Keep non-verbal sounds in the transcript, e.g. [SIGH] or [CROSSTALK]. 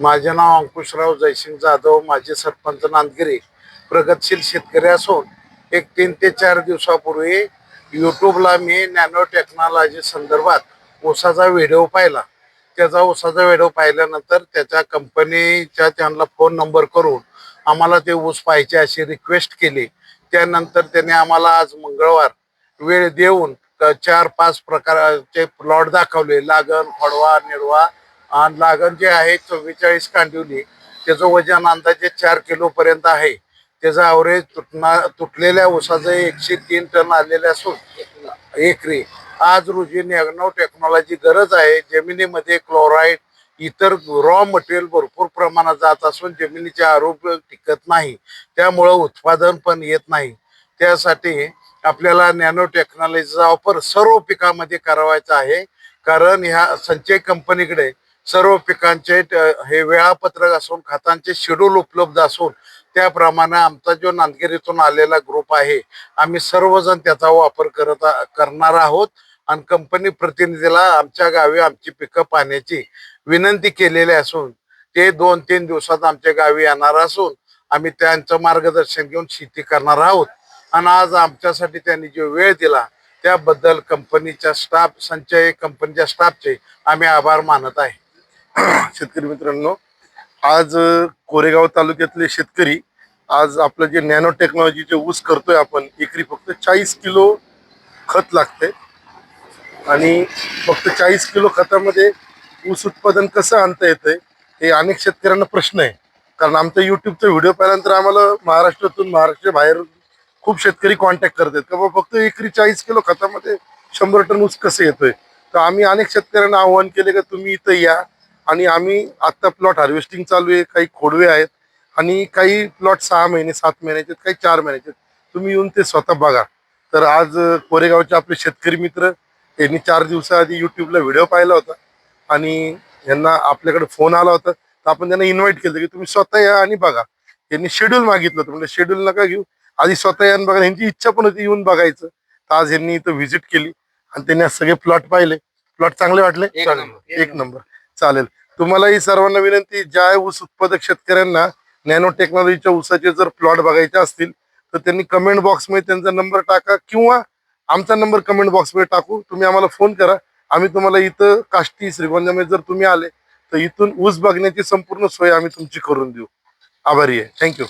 माझे नाव अंकुशराव जयसिंग जाधव माझे सरपंच नांदगिरी प्रगतशील शेतकरी असून एक तीन ते चार दिवसापूर्वी यूट्यूबला मी नॅनो टेक्नॉलॉजी संदर्भात ऊसाचा व्हिडिओ पाहिला. त्याचा ऊसाचा व्हिडिओ पाहिल्यानंतर त्याच्या कंपनीच्या त्यांना फोन नंबर करून आम्हाला ते ऊस पाहिजे अशी रिक्वेस्ट केली. त्यानंतर त्याने आम्हाला आज मंगळवार वेळ देऊन चार पाच प्रकारचे प्लॉट दाखवले. लागण फडवा निडवा आणि लागण जे आहे चव्वेचाळीस कांदिवली त्याचं वजन अंदाजे चार किलो पर्यंत आहे. त्याचा अवरेज तुटणार तुटलेल्या ऊसाचं एकशे तीन टन आलेले असून एकरी. आज रोजी नॅनो टेक्नॉलॉजी गरज आहे. जमिनीमध्ये क्लोराईड इतर रॉ मटेरियल भरपूर प्रमाणात जात असून जमिनीचे आरोग्य टिकत नाही. त्यामुळं उत्पादन पण येत नाही. त्यासाठी आपल्याला नॅनो टेक्नॉलॉजीचा वापर सर्व पिकामध्ये करावायचा आहे. कारण ह्या संचय कंपनीकडे सर्व पिकांचे हे वेळापत्रक असून खतांचे शेड्यूल उपलब्ध असून त्याप्रमाणे आमचा जो नांदगिरीतून आलेला ग्रुप आहे आम्ही सर्वजण त्याचा वापर करत आ- करणार आहोत. आणि कंपनी प्रतिनिधीला आमच्या गावी आमची पिकं पाहण्याची विनंती केलेली असून ते दोन तीन दिवसात आमच्या गावी येणार असून आम्ही त्यांचं मार्गदर्शन घेऊन शेती करणार आहोत. आणि आज आमच्यासाठी त्यांनी जो वेळ दिला त्याबद्दल कंपनीच्या स्टाफ संचय कंपनीच्या स्टाफचे आम्ही आभार मानत आहे. [CLEARS THROAT] शेतकरी मित्रांनो आज कोरेगाव तालुक्यातले शेतकरी आज आपलं जे नॅनो टेक्नॉलॉजीचे ऊस करतोय आपण एकरी फक्त चाळीस किलो खत लागते आणि फक्त चाळीस किलो खतामध्ये ऊस उत्पादन कसं आणता येतंय हे अनेक शेतकऱ्यांना प्रश्न आहे. कारण आमच्या युट्यूबचा व्हिडिओ पाहिल्यानंतर आम्हाला महाराष्ट्रातून महाराष्ट्र बाहेर खूप शेतकरी कॉन्टॅक्ट करतात का बाबा फक्त एकरी चाळीस किलो खतामध्ये शंभर टन ऊस कसं येतोय? तर आम्ही अनेक शेतकऱ्यांना आव्हान केले का तुम्ही इथं या. आणि आम्ही आत्ता प्लॉट हार्वेस्टिंग चालू आहे काही खोडवे आहेत आणि काही प्लॉट सहा महिने सात महिन्याचे काही चार महिन्याचे. तुम्ही येऊन ते स्वतः बघा. तर आज कोरेगावचे आपले शेतकरी मित्र यांनी चार दिवसाआधी युट्यूबला व्हिडिओ पाहिला होता आणि यांना आपल्याकडे फोन आला होता. तर आपण त्यांना इन्व्हाइट केलं की तुम्ही स्वतः या आणि बघा. यांनी शेड्यूल मागितलं होतं. म्हणजे शेड्यूल नका घेऊ. आधी स्वतः या आणि बघा. यांची इच्छा पण होती येऊन बघायचं. तर आज यांनी इथं व्हिजिट केली आणि त्यांनी सगळे प्लॉट पाहिले. प्लॉट चांगले वाटले. एक नंबर. चालेल. तुम्हालाही सर्वांना विनंती ज्या ऊस उत्पादक शेतकऱ्यांना नॅनो टेक्नॉलॉजीच्या ऊसाचे जर प्लॉट बघायचे असतील तर त्यांनी कमेंट बॉक्समध्ये त्यांचा नंबर टाका किंवा आमचा नंबर कमेंट बॉक्समध्ये टाकू. तुम्ही आम्हाला फोन करा. आम्ही तुम्हाला इथं काष्टी श्रीगोंद्यामध्ये जर तुम्ही आले तर इथून ऊस बघण्याची संपूर्ण सोय आम्ही तुमची करून देऊ. आभारी आहे. थँक्यू